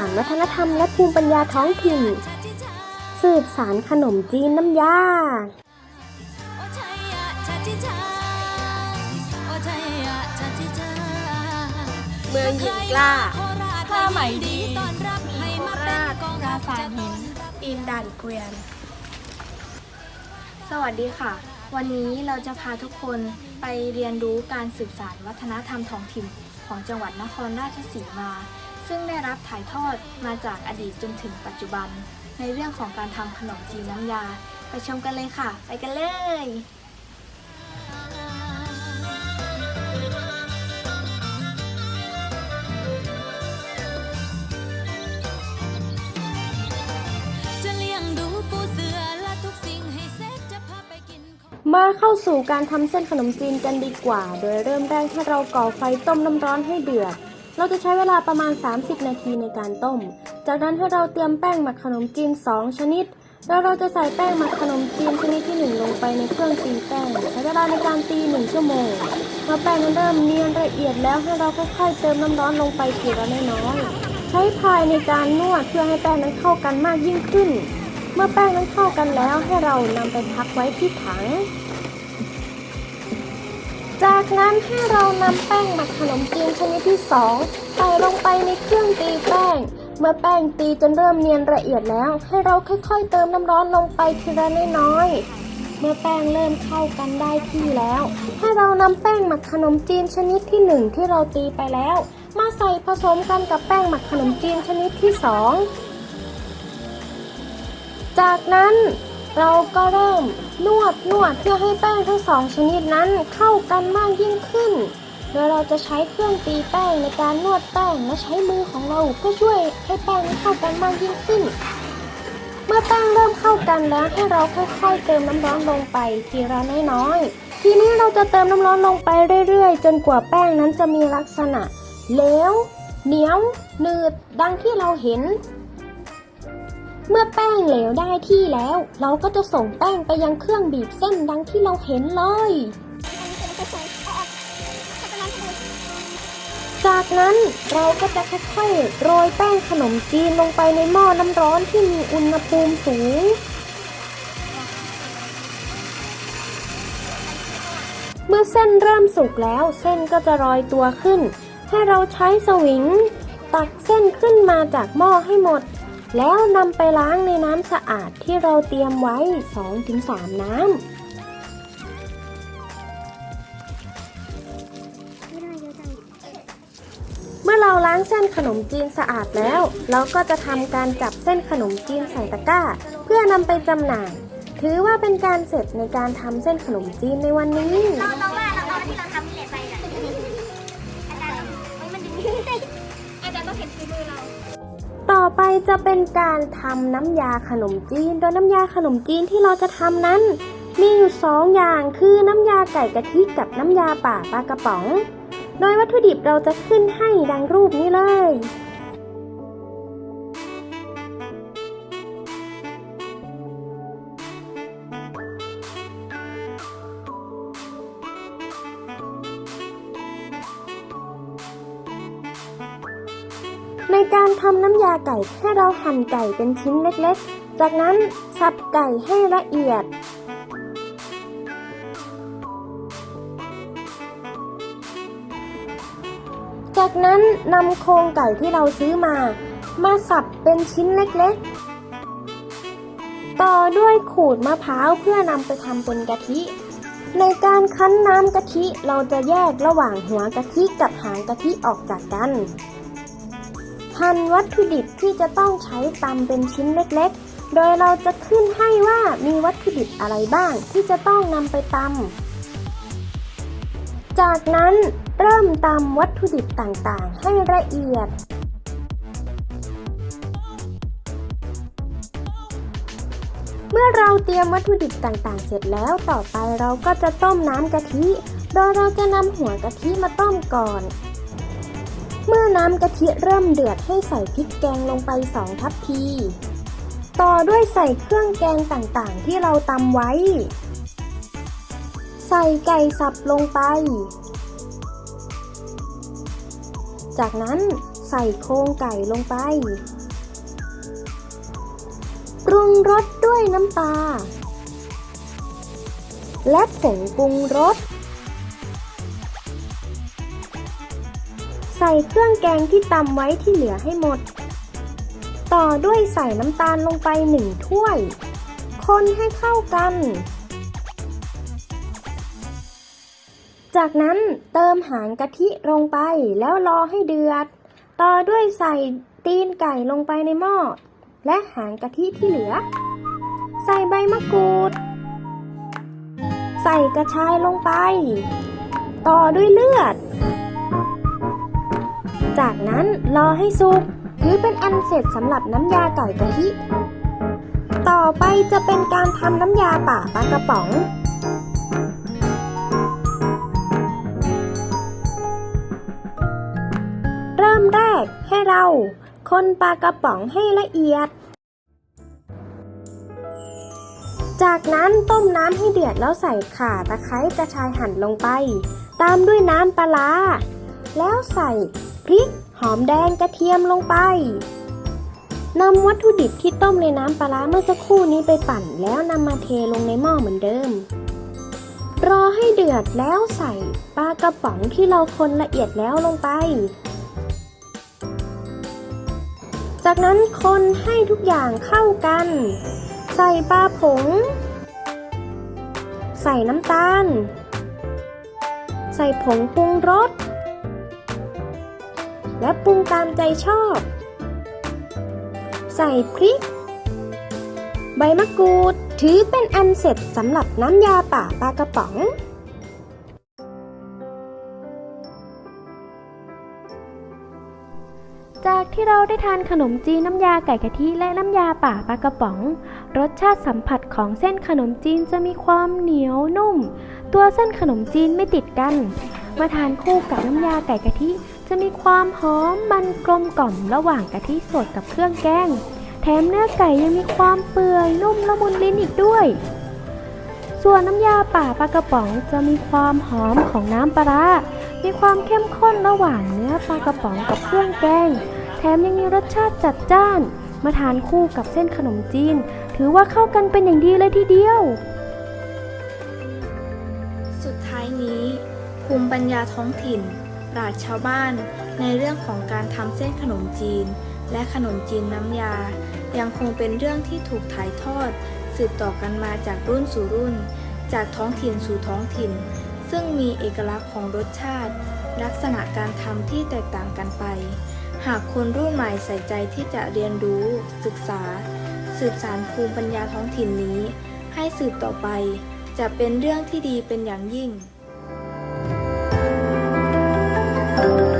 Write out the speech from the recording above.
านวัฒนธรรมและภูมิปัญญาท้องถิ่น สืบสารขนมจีนน้ำยาเมืองหญิงกล้าผ้าไหมดีโคราชปราสาทหินอินด่านเกวียน สวัสดีค่ะ วันนี้เราจะพาทุกคนไปเรียนรู้การสืบสานวัฒนธรรมท้องถิ่นของจังหวัดนครราชสีมา ซึ่งได้รับถ่ายทอดมาจากอดีตจนถึงปัจจุบัน ในเรื่องของการทำขนมจีนน้ำยา ไปชมกันเลยค่ะ ไปกันเลยมาเข้าสู่การทำเส้นขนมจีนกันดีกว่า โดยเริ่มแรกให้เราก่อไฟต้มน้ำร้อนให้เดือด เราจะใช้เวลาประมาณ 30 นาทีในการต้ม จากนั้นให้เราเตรียมแป้งหมักขนมจีน 2 ชนิด แล้วเราจะใส่แป้งหมักขนมจีนชนิดที่ 1 ลงไปในเครื่องตีแป้ง ใช้เวลาในการตี 1 ชั่วโมง เมื่อแป้งนั้นเริ่มเนียนละเอียดแล้วให้เราค่อยๆเติมน้ำร้อนลงไปทีละน้อยๆ ใช้พายในการนวดเพื่อให้แป้งนั้นเข้ากันมากยิ่งขึ้น เมื่อแป้งนั้นเข้ากันแล้วให้เรานำไปพักไว้ที่ถัง จากนั้นให้เรานำแป้งหมักขนมจีนชนิดที่ 2 ใส่ลงไปในเครื่องตีแป้ง เมื่อแป้งตีจนเริ่มเนียนละเอียดแล้ว ให้เราค่อยๆ เติมน้ำร้อนลงไปทีละน้อยๆ เมื่อแป้งเริ่มเข้ากันได้ที่แล้ว ให้เรานำแป้งหมักขนมจีนชนิดที่ 1 ที่เราตีไปแล้ว มาใส่ผสมกันกับแป้งหมักขนมจีนชนิดที่ 2 จากนั้น เราก็เริ่มนวดนวดเพื่อให้แป้งทั้งสองชนิดนั้นเข้ากันมากยิ่งขึ้น โดยเราจะใช้เครื่องตีแป้งในการนวดแป้งและใช้มือของเราเพื่อช่วยให้แป้งนั้นเข้ากันมากยิ่งขึ้น เมื่อแป้งเริ่มเข้ากันแล้วให้เราค่อยๆ เติมน้ำร้อนลงไปทีละน้อยๆ ทีนี้เราจะเติมน้ำร้อนลงไปเรื่อยๆ จนกว่าแป้งนั้นจะมีลักษณะเหลวเหนียวหนืดดังที่เราเห็น เมื่อแป้งเหลวได้ที่แล้ว เราก็จะส่งแป้งไปยังเครื่องบีบเส้นดังที่เราเห็นเลย จากนั้นเราก็จะค่อยๆโรยแป้งขนมจีนลงไปในหม้อน้ำร้อนที่มีอุณหภูมิสูง เมื่อเส้นเริ่มสุกแล้วเส้นก็จะลอยตัวขึ้น ให้เราใช้สวิง ตักเส้นขึ้นมาจากหม้อให้หมด แล้วนำไปล้างในน้ำสะอาดที่เราเตรียมไว้ 2-3 น้ำเมื่อเราล้างเส้นขนมจีนสะอาดแล้ว เราก็จะทำการจับเส้นขนมจีนใส่ตะกร้า เพื่อนำไปจำหน่าย ถือว่าเป็นการเสร็จในการทำเส้นขนมจีนในวันนี้ เราเราว่าเราเอาที่เราทำนี่แหละไปนะอาจารย์ต้องเอ้ยมันดึงอาจารย์ต้องเห็นฝีมือเรา ต่อไปจะเป็นการทำน้ำยาขนมจีน โดยน้ำยาขนมจีนที่เราจะทำนั้น มีอยู่สองอย่างคือน้ำยาไก่กะทิกับน้ำยาป่าปลากระป๋อง โดยวัตถุดิบเราจะขึ้นให้ดังรูปนี้เลย ในการทำน้ำยาไก่ให้เราหั่นไก่เป็นชิ้นเล็กๆ จากนั้นสับไก่ให้ละเอียด จากนั้นนำโครงไก่ที่เราซื้อมา มาสับเป็นชิ้นเล็กๆ ต่อด้วยขูดมะพร้าวเพื่อนำไปทำเป็นกะทิ ในการคั้นน้ำกะทิเราจะแยกระหว่างหัวกะทิกับหางกะทิออกจากกัน หั่นวัตถุดิบที่จะต้องใช้ตำเป็นชิ้นเล็กๆ โดยเราจะขึ้นให้ว่ามีวัตถุดิบอะไรบ้างที่จะต้องนำไปตำ จากนั้นเริ่มตำวัตถุดิบต่างๆ ให้ละเอียด เมื่อเราเตรียมวัตถุดิบต่างๆ เสร็จแล้วต่อไปเราก็จะต้มน้ำกะทิ โดยเราจะนำหัวกะทิมาต้มก่อน เมื่อน้ำกะทิเริ่มเดือดให้ใส่พริกแกงลงไป 2 ทัพพี ต่อด้วยใส่เครื่องแกงต่างๆ ที่เราตำไว้ ใส่ไก่สับลงไป จากนั้นใส่โครงไก่ลงไป ปรุงรสด้วยน้ำปลาและผงปรุงรส ส่เครื่องแกงที่ตำไว้ที่เหลือให้หมด ต่อด้วยใส่น้ำตาลลงไปหนึ่งถ้วย คนให้เข้ากัน จากนั้นเติมหางกะทิลงไปแล้วรอให้เดือด ต่อด้วยใส่ตีนไก่ลงไปในหม้อ และหางกะทิที่เหลือ ใส่ใบมะกรูด ใส่กระชายลงไป ต่อด้วยเลือด จากนั้นรอให้สุกถือเป็นอันเสร็จสำหรับน้ำยาไก่กะทิ ต่อไปจะเป็นการทำน้ำยาป่าปลากระป๋องเริ่มแรกให้เราคนปลากระป๋องให้ละเอียด จากนั้นต้มน้ำให้เดือดแล้วใส่ข่าตะไคร้กระชายหั่นลงไป ตามด้วยน้ำปลาร้าแล้วใส่ พริก หอมแดงกระเทียมลงไปนำวัตถุดิบที่ต้มในน้ำปลาร้าเมื่อสักครู่นี้ไปปั่น แล้วนำมาเทลงในหม้อเหมือนเดิม รอให้เดือดแล้วใส่ปลากระป๋องที่เราคนละเอียดแล้วลงไป จากนั้นคนให้ทุกอย่างเข้ากัน ใส่ปลาผง ใส่น้ำตาล ใส่ผงปรุงรส และปรุงตามใจชอบ ใส่พริก ใบมะกรูดถือเป็นอันเสร็จสำหรับน้ำยาป่าปลากระป๋องจากที่เราได้ทานขนมจีนน้ำยาไก่กะทิและน้ำยาป่าปลากระป๋อง รสชาติสัมผัสของเส้นขนมจีนจะมีความเหนียวนุ่ม ตัวเส้นขนมจีนไม่ติดกัน มาทานคู่กับน้ำยาไก่กะทิ จะมีความหอมมันกลมกล่อมระหว่างกะทิสดกับเครื่องแกง แถมเนื้อไก่ยังมีความเปื่อยนุ่มละมุนลิ้นอีกด้วย ส่วนน้ำยาป่าปลากระป๋องจะมีความหอมของน้ำปลา มีความเข้มข้นระหว่างเนื้อปลากระป๋องกับเครื่องแกง แถมยังมีรสชาติจัดจ้าน มาทานคู่กับเส้นขนมจีน ถือว่าเข้ากันเป็นอย่างดีเลยทีเดียวสุดท้ายนี้ ภูมิปัญญาท้องถิ่น ปราชญ์ชาวบ้าน ในเรื่องของการทำเส้นขนมจีน และขนมจีนน้ำยา ยังคงเป็นเรื่องที่ถูกถ่ายทอด สืบต่อกันมาจากรุ่นสู่รุ่น จากท้องถิ่นสู่ท้องถิ่น ซึ่งมีเอกลักษณ์ของรสชาติ ลักษณะการทำที่แตกต่างกันไป หากคนรุ่นใหม่ใส่ใจที่จะเรียนรู้ ศึกษา สืบสานภูมิปัญญาท้องถิ่นนี้ ให้สืบต่อไป จะเป็นเรื่องที่ดีเป็นอย่างยิ่ง Thank you.